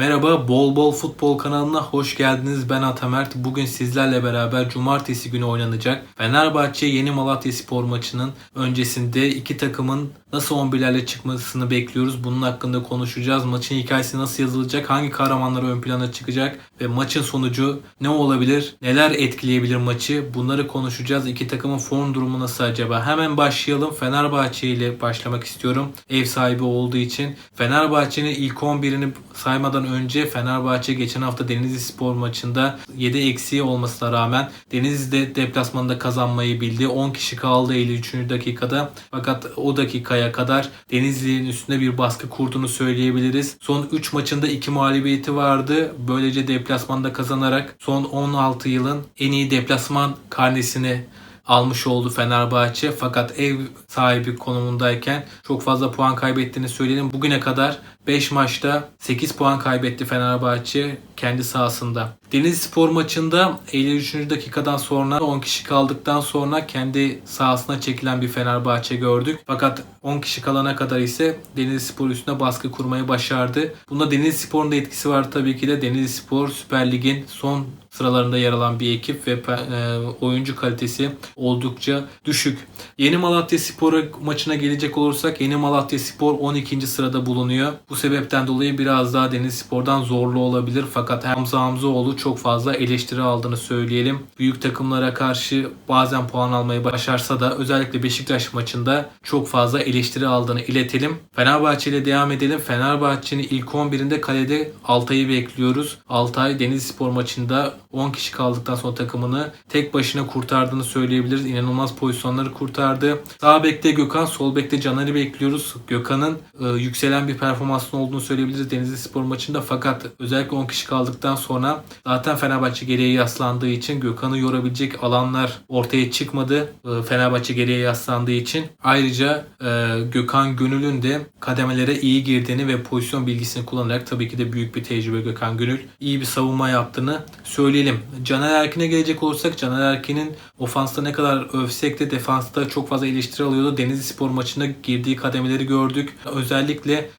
Merhaba, Bol Bol Futbol kanalına hoş geldiniz. Ben Atamert. Bugün sizlerle beraber cumartesi günü oynanacak Fenerbahçe Yeni Malatya Spor maçının öncesinde iki takımın nasıl 11'lerle çıkmasını bekliyoruz. Bunun hakkında konuşacağız. Maçın hikayesi nasıl yazılacak, hangi kahramanlar ön plana çıkacak ve maçın sonucu ne olabilir, neler etkileyebilir maçı bunları konuşacağız. İki takımın form durumu nasıl acaba? Hemen başlayalım. Fenerbahçe ile başlamak istiyorum. Ev sahibi olduğu için. Fenerbahçe'nin ilk 11'ini saymadan önce Fenerbahçe geçen hafta Denizli Spor maçında 7 eksiği olmasına rağmen Denizli'de deplasmanda kazanmayı bildi. 10 kişi kaldı 53. dakikada. Fakat o dakikaya kadar Denizli'nin üstünde bir baskı kurduğunu söyleyebiliriz. Son 3 maçında 2 mağlubiyeti vardı. Böylece deplasmanda kazanarak son 16 yılın en iyi deplasman karnesini almış oldu Fenerbahçe. Fakat ev sahibi konumundayken çok fazla puan kaybettiğini söyleyelim. Bugüne kadar 5 maçta 8 puan kaybetti Fenerbahçe kendi sahasında. Denizli Spor maçında 53. dakikadan sonra 10 kişi kaldıktan sonra kendi sahasına çekilen bir Fenerbahçe gördük. Fakat 10 kişi kalana kadar ise Denizli Spor üstüne baskı kurmayı başardı. Bunda Denizli Spor'un da etkisi var tabii ki de. Denizli Spor Süper Lig'in son sıralarında yer alan bir ekip ve e, oyuncu kalitesi oldukça düşük. Yeni Malatya Spor maçına gelecek olursak Yeni Malatya Spor 12. sırada bulunuyor. Bu sebepten dolayı biraz daha Deniz Spor'dan zorlu olabilir. Fakat Hamza Hamzoğlu çok fazla eleştiri aldığını söyleyelim. Büyük takımlara karşı bazen puan almayı başarsa da özellikle Beşiktaş maçında çok fazla eleştiri aldığını iletelim. Fenerbahçe ile devam edelim. Fenerbahçe'nin ilk 11'inde kalede Altay'ı bekliyoruz. Altay Deniz Spor maçında 10 kişi kaldıktan sonra takımını tek başına kurtardığını söyleyebiliriz. İnanılmaz pozisyonları kurtardı. Sağ bekte Gökhan, sol bekte Caner'i bekliyoruz. Gökhan'ın e, yükselen bir performansın olduğunu söyleyebiliriz Denizli Spor maçında. Fakat özellikle 10 kişi kaldıktan sonra zaten Fenerbahçe geriye yaslandığı için Gökhan'ı yorabilecek alanlar ortaya çıkmadı. E, Fenerbahçe geriye yaslandığı için. Ayrıca e, Gökhan Gönül'ün de kademelere iyi girdiğini ve pozisyon bilgisini kullanarak tabii ki de büyük bir tecrübe Gökhan Gönül. iyi bir savunma yaptığını söyleyelim. Caner Erkin'e gelecek olursak Caner Erkin'in ofansta ne kadar övsek de defansta çok fazla eleştiri alıyordu. Denizli Spor maçında girdiği kademeleri gördük. Özellikle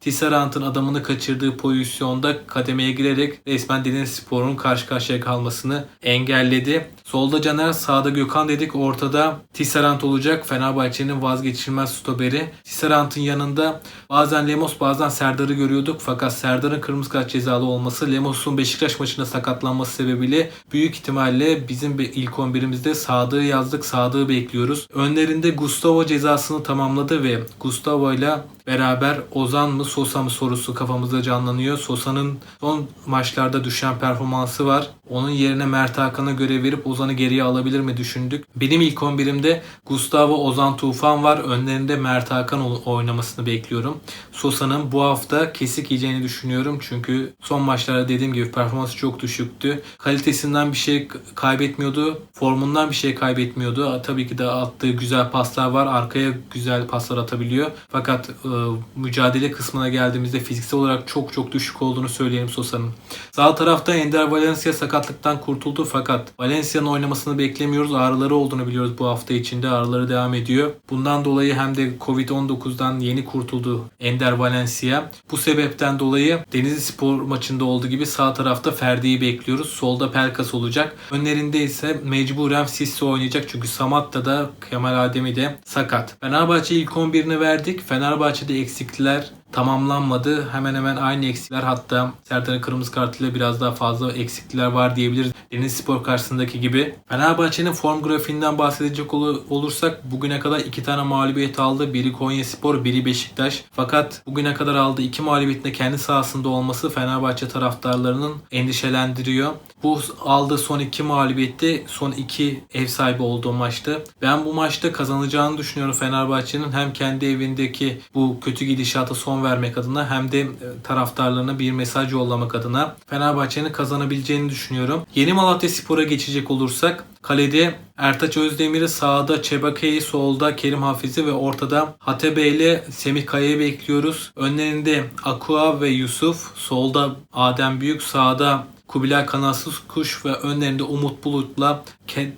Tisserant'ın adamını kaçırdığı pozisyonda kademeye girerek resmen Denizli Spor'un karşı karşıya kalmasını engelledi. Solda Caner, sağda Gökhan dedik. Ortada Tisserant olacak. Fenerbahçe'nin vazgeçilmez stoperi. Tisserant'ın yanında bazen Lemos bazen Serdar'ı görüyorduk. Fakat Serdar'ın kırmızı kart cezalı olması Lemos'un Beşiktaş maçında sakatlanması sebebiyle büyük ihtimalle bizim ilk 11'imizde Sadık'ı yazdık. Sadık'ı bekliyoruz. Önlerinde Gustavo cezasını tamamladı ve Gustavo ile beraber Ozan mı Sosa mı sorusu kafamızda canlanıyor. Sosa'nın son maçlarda düşen performansı var. Onun yerine Mert Hakan'a görev verip Ozan'ı geriye alabilir mi düşündük. Benim ilk 11'imde Gustavo Ozan Tufan var. Önlerinde Mert Hakan oynamasını bekliyorum. Sosa'nın bu hafta kesik yiyeceğini düşünüyorum. Çünkü son maçlarda dediğim gibi performansı çok düşüktü. Kalitesinden bir şey kaybetmiyordu. Formundan bir şey kaybetmiyordu. Tabii ki de attığı güzel paslar var. Arkaya güzel paslar atabiliyor. Fakat e, mücadele kısmına geldiğimizde fiziksel olarak çok çok düşük olduğunu söyleyelim Sosa'nın. Sağ tarafta Ender Valencia sakatlıktan kurtuldu fakat Valencia'nın oynamasını beklemiyoruz. Ağrıları olduğunu biliyoruz bu hafta içinde. Ağrıları devam ediyor. Bundan dolayı hem de Covid-19'dan yeni kurtuldu Ender Valencia. Bu sebepten dolayı Denizli Spor maçında olduğu gibi sağ tarafta Ferdi'yi bekliyoruz. Solda Pelkas olacak. Önlerinde ise mecburen Sissi oynayacak. Çünkü Samatta da Kemal Ademi de sakat. Fenerbahçe ilk 11'ini verdik. Fenerbahçe'de eksikler tamamlanmadı. Hemen hemen aynı eksikler hatta Serdar'ın kırmızı kartıyla biraz daha fazla eksikler var diyebiliriz. Deniz Spor karşısındaki gibi. Fenerbahçe'nin form grafiğinden bahsedecek olursak bugüne kadar iki tane mağlubiyet aldı. Biri Konya Spor, biri Beşiktaş. Fakat bugüne kadar aldığı iki mağlubiyetin kendi sahasında olması Fenerbahçe taraftarlarının endişelendiriyor. Bu aldığı son iki mağlubiyette son iki ev sahibi olduğu maçtı. Ben bu maçta kazanacağını düşünüyorum Fenerbahçe'nin hem kendi evindeki bu kötü gidişata son vermek adına hem de taraftarlarına bir mesaj yollamak adına Fenerbahçe'nin kazanabileceğini düşünüyorum. Yeni Malatya Spor'a geçecek olursak Kalede Ertaç Özdemir'i sağda Çebake'yi solda Kerim Hafiz'i ve ortada Hatebe ile Semih Kaya'yı bekliyoruz. Önlerinde Akua ve Yusuf. Solda Adem Büyük. Sağda Kubilay Kanatsız Kuş ve önlerinde Umut Bulut'la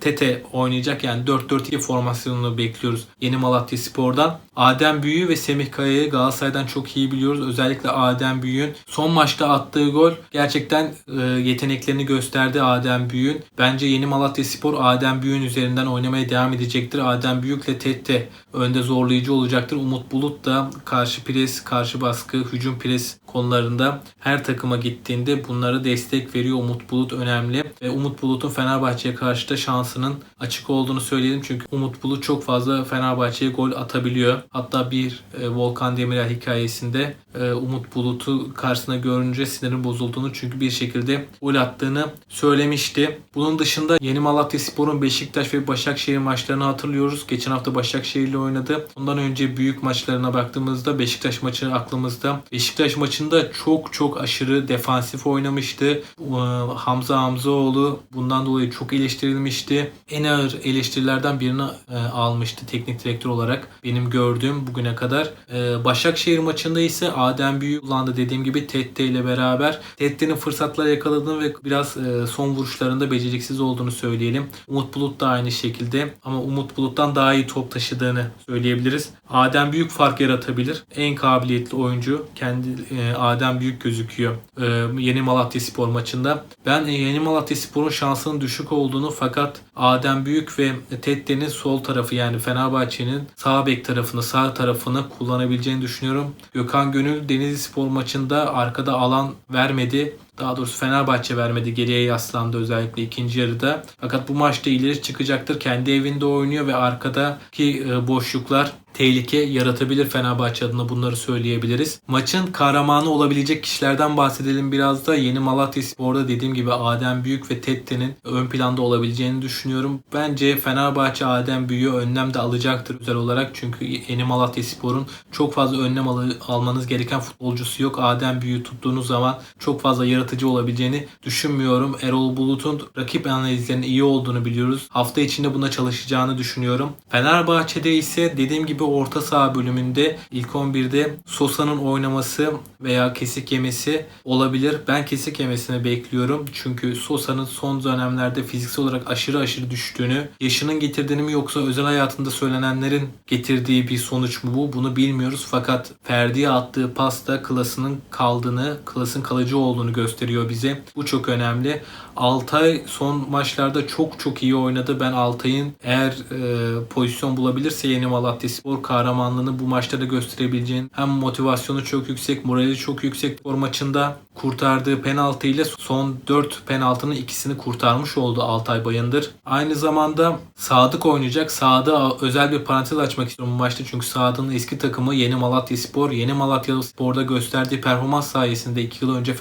Tete oynayacak. Yani 4-4-2 formasyonunu bekliyoruz Yeni Malatya Spor'dan. Adem Büyü ve Semih Kaya'yı Galatasaray'dan çok iyi biliyoruz. Özellikle Adem Büyü'nün son maçta attığı gol gerçekten e, yeteneklerini gösterdi Adem Büyü'nün. Bence Yeni Malatya Spor Adem Büyü'nün üzerinden oynamaya devam edecektir. Adem Büyük'le Tete önde zorlayıcı olacaktır. Umut Bulut da karşı pres, karşı baskı, hücum pres konularında her takıma gittiğinde bunlara destek veriyor. Umut Bulut önemli. Ve Umut Bulut'un Fenerbahçe'ye karşı da şansının açık olduğunu söyleyelim. Çünkü Umut Bulut çok fazla Fenerbahçe'ye gol atabiliyor. Hatta bir e, Volkan Demirel hikayesinde e, Umut Bulut'u karşısına görünce sinirin bozulduğunu çünkü bir şekilde gol attığını söylemişti. Bunun dışında Yeni Malatya Spor'un Beşiktaş ve Başakşehir maçlarını hatırlıyoruz. Geçen hafta Başakşehir ile oynadı. Ondan önce büyük maçlarına baktığımızda Beşiktaş maçı aklımızda. Beşiktaş maçında çok çok aşırı defansif oynamıştı. Ee, Hamza Hamzaoğlu bundan dolayı çok eleştirilmişti. En ağır eleştirilerden birini e, almıştı teknik direktör olarak benim gördüğüm bugüne kadar. Ee, Başakşehir maçında ise Adem Büyük kullandı dediğim gibi Tette ile beraber. Tette'nin fırsatlar yakaladığını ve biraz e, son vuruşlarında beceriksiz olduğunu söyleyelim. Umut Bulut da aynı şekilde ama Umut Bulut'tan daha iyi top taşıdığını söyleyebiliriz. Adem Büyük fark yaratabilir. En kabiliyetli oyuncu kendi e, Adem Büyük gözüküyor. E, Yeni Malatya Spor maçında. Ben e, Yeni Malatya Spor'un şansının düşük olduğunu fakat Adem Büyük ve Tette'nin sol tarafı yani Fenerbahçe'nin sağ bek tarafını, sağ tarafını kullanabileceğini düşünüyorum. Gökhan Gönül Denizli Spor maçında arkada alan vermedi. Daha doğrusu Fenerbahçe vermedi. Geriye yaslandı özellikle ikinci yarıda. Fakat bu maçta ileri çıkacaktır. Kendi evinde oynuyor ve arkadaki e, boşluklar tehlike yaratabilir Fenerbahçe adına bunları söyleyebiliriz. Maçın kahramanı olabilecek kişilerden bahsedelim biraz da. Yeni Malatya Spor'da dediğim gibi Adem Büyük ve Tette'nin ön planda olabileceğini düşünüyorum. Bence Fenerbahçe Adem Büyük'ü önlem de alacaktır özel olarak. Çünkü Yeni Malatya Spor'un çok fazla önlem al- almanız gereken futbolcusu yok. Adem Büyük'ü tuttuğunuz zaman çok fazla yaratıcı olabileceğini düşünmüyorum. Erol Bulut'un rakip analizlerinin iyi olduğunu biliyoruz. Hafta içinde buna çalışacağını düşünüyorum. Fenerbahçe'de ise dediğim gibi orta saha bölümünde ilk 11'de Sosa'nın oynaması veya kesik yemesi olabilir. Ben kesik yemesini bekliyorum. Çünkü Sosa'nın son dönemlerde fiziksel olarak aşırı aşırı düştüğünü, yaşının getirdiğini mi yoksa özel hayatında söylenenlerin getirdiği bir sonuç mu bu? Bunu bilmiyoruz. Fakat Ferdi'ye attığı pasta klasının kaldığını, klasın kalıcı olduğunu gösteriyor bize. Bu çok önemli. Altay son maçlarda çok çok iyi oynadı. Ben Altay'ın eğer e, pozisyon bulabilirse yeni Malatya Spor kahramanlığını bu maçlarda gösterebileceğini hem motivasyonu çok yüksek, morali çok yüksek. Spor maçında kurtardığı penaltı ile son 4 penaltının ikisini kurtarmış oldu Altay Bayındır. Aynı zamanda Sadık oynayacak. Sadık'a özel bir parantez açmak istiyorum bu maçta çünkü Sadık'ın eski takımı Yeni Malatya Spor. Yeni Malatya Spor'da gösterdiği performans sayesinde 2 yıl önce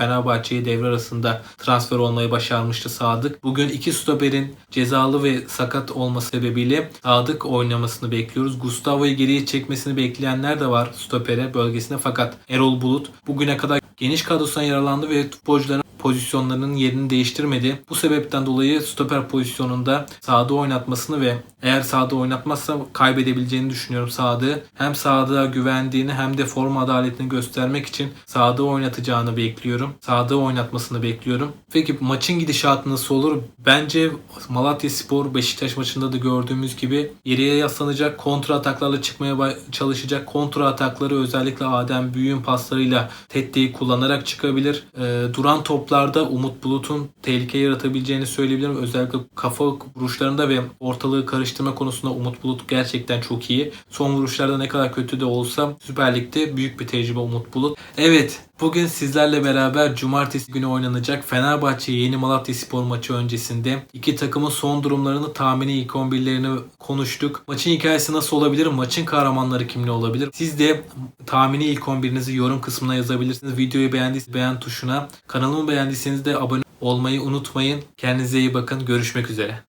Fenerbahçe'ye devre arasında transfer olmayı başarmıştı Sadık. Bugün iki stoperin cezalı ve sakat olması sebebiyle Sadık oynamasını bekliyoruz. Gustavo'yu geriye çekmesini bekleyenler de var stopere bölgesinde fakat Erol Bulut bugüne kadar geniş kadrosundan yararlandı ve futbolcuların pozisyonlarının yerini değiştirmedi. Bu sebepten dolayı stoper pozisyonunda sağda oynatmasını ve eğer sağda oynatmazsa kaybedebileceğini düşünüyorum sağda. Hem sağda güvendiğini hem de forma adaletini göstermek için sağda oynatacağını bekliyorum. Sağda oynatmasını bekliyorum. Peki maçın gidişatı nasıl olur? Bence Malatya Spor Beşiktaş maçında da gördüğümüz gibi geriye yaslanacak, kontra ataklarla çıkmaya çalışacak. Kontra atakları özellikle Adem Büyük'ün paslarıyla Tette'yi kullanarak çıkabilir. Ee, duran toplarda Umut Bulut'un tehlike yaratabileceğini söyleyebilirim. Özellikle kafa vuruşlarında ve ortalığı karıştırma konusunda Umut Bulut gerçekten çok iyi. Son vuruşlarda ne kadar kötü de olsa Süper Lig'de büyük bir tecrübe Umut Bulut. Evet Bugün sizlerle beraber cumartesi günü oynanacak Fenerbahçe Yeni Malatya Spor maçı öncesinde iki takımın son durumlarını tahmini ilk 11'lerini konuştuk. Maçın hikayesi nasıl olabilir? Maçın kahramanları kimle olabilir? Siz de tahmini ilk 11'inizi yorum kısmına yazabilirsiniz. Videoyu beğendiyseniz beğen tuşuna, kanalımı beğendiyseniz de abone olmayı unutmayın. Kendinize iyi bakın. Görüşmek üzere.